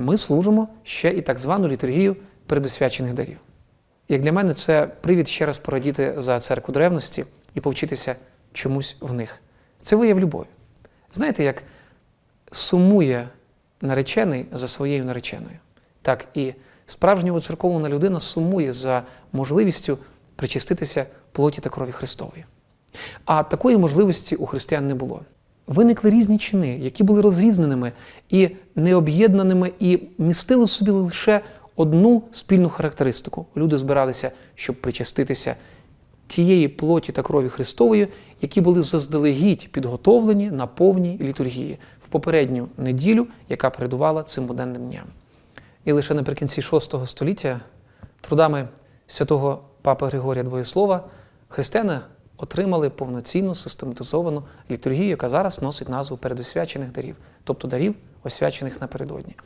ми служимо ще і так звану літургію передосвячених дарів. Як для мене, це привід ще раз порадіти за церкву древності і повчитися чомусь в них. Це вияв любові. Знаєте, як сумує наречений за своєю нареченою, так і справжня церковна людина сумує за можливістю причаститися плоті та крові Христової. А такої можливості у християн не було. Виникли різні чини, які були розрізненими і необ'єднаними, і містили в собі лише одну спільну характеристику. Люди збиралися, щоб причаститися тієї плоті та крові Христової, які були заздалегідь підготовлені на повній літургії в попередню неділю, яка передувала цим буденним дням. І лише наприкінці VI століття трудами святого Папи Григорія Двоєслова християни отримали повноцінну систематизовану літургію, яка зараз носить назву передосвячених дарів, тобто дарів, освячених напередодні.